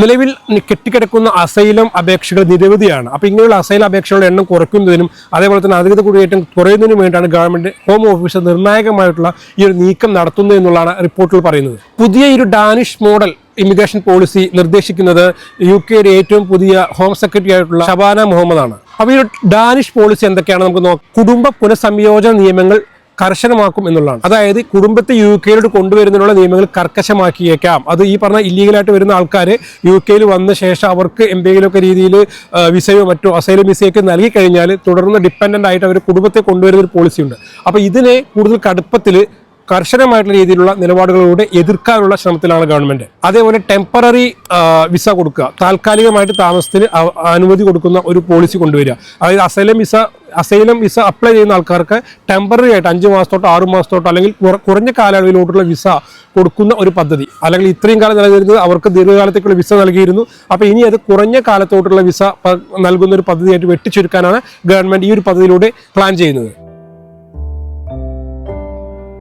നിലവിൽ കെട്ടിക്കിടക്കുന്ന അസൈലം അപേക്ഷകൾ നിരവധിയാണ്. അപ്പോൾ ഇങ്ങനെയുള്ള അസൈലം അപേക്ഷകളുടെ എണ്ണം കുറയ്ക്കുന്നതിനും അതേപോലെ തന്നെ അധികൃത കുടിയേറ്റം കുറയുന്നതിനും വേണ്ടിയാണ് ഗവൺമെന്റ് ഹോം ഓഫീസ് നിർണായകമായിട്ടുള്ള ഈ ഒരു നീക്കം നടത്തുന്നത് എന്നുള്ളതാണ് റിപ്പോർട്ടിൽ പറയുന്നത്. പുതിയ ഒരു ഡാനിഷ് മോഡൽ ഇമിഗ്രേഷൻ പോളിസി നിർദ്ദേശിക്കുന്നത് യു കെയുടെ ഏറ്റവും പുതിയ ഹോം സെക്രട്ടറി ആയിട്ടുള്ള ഷബാന മുഹമ്മദാണ്. അപ്പോൾ ഈ ഡാനിഷ് പോളിസി എന്തൊക്കെയാണ് നമുക്ക് നോക്കാം. കുടുംബ പുനഃസംയോജന നിയമങ്ങൾ കർശനമാക്കും എന്നുള്ളതാണ്. അതായത് കുടുംബത്തെ യു കെയിലോട്ട് കൊണ്ടുവരുന്നതിനുള്ള നിയമങ്ങൾ കർക്കശമാക്കിയേക്കാം. അത് ഈ പറഞ്ഞ ഇല്ലീഗലായിട്ട് വരുന്ന ആൾക്കാർ യു കെയിൽ വന്ന ശേഷം അവർക്ക് എന്തെങ്കിലുമൊക്കെ രീതിയിൽ വിസയോ മറ്റോ അസൈലും വിസയൊക്കെ നൽകി കഴിഞ്ഞാൽ തുടർന്ന് ഡിപ്പെൻഡന്റ് ആയിട്ട് അവർ കുടുംബത്തെ കൊണ്ടുവരുന്ന ഒരു പോളിസി ഉണ്ട്. അപ്പോൾ ഇതിനെ കൂടുതൽ കടുപ്പത്തിൽ കർശനമായിട്ടുള്ള രീതിയിലുള്ള നിലപാടുകളോട് എതിർക്കാനുള്ള ശ്രമത്തിലാണ് ഗവൺമെന്റ് അതേപോലെ ടെമ്പററി വിസ കൊടുക്കുക. താൽക്കാലികമായിട്ട് താമസത്തിന് അനുമതി കൊടുക്കുന്ന ഒരു പോളിസി കൊണ്ടുവരിക. അതായത് asylum visa asylum visa apply ചെയ്യുന്ന ആൾക്കാർക്ക് ടെമ്പററി ആയിട്ട് അഞ്ച് മാസത്തോട്ടോ ആറ് മാസത്തോട്ടോ അല്ലെങ്കിൽ കുറഞ്ഞ കാലയളവിലോട്ടുള്ള വിസ കൊടുക്കുന്ന ഒരു പദ്ധതി. അല്ലെങ്കിൽ ഇത്രയും കാലം നിലനിരുന്നത് അവർക്ക് ദീർഘകാലത്തേക്കുള്ള വിസ നൽകിയിരുന്നു. അപ്പോൾ ഇനി അത് കുറഞ്ഞ കാലത്തോട്ടുള്ള വിസ നൽകുന്ന ഒരു പദ്ധതിയായിട്ട് വെട്ടിച്ചുരുക്കാനാണ് ഗവൺമെന്റ് ഈ ഒരു പദ്ധതിയിലൂടെ പ്ലാൻ ചെയ്യുന്നത്.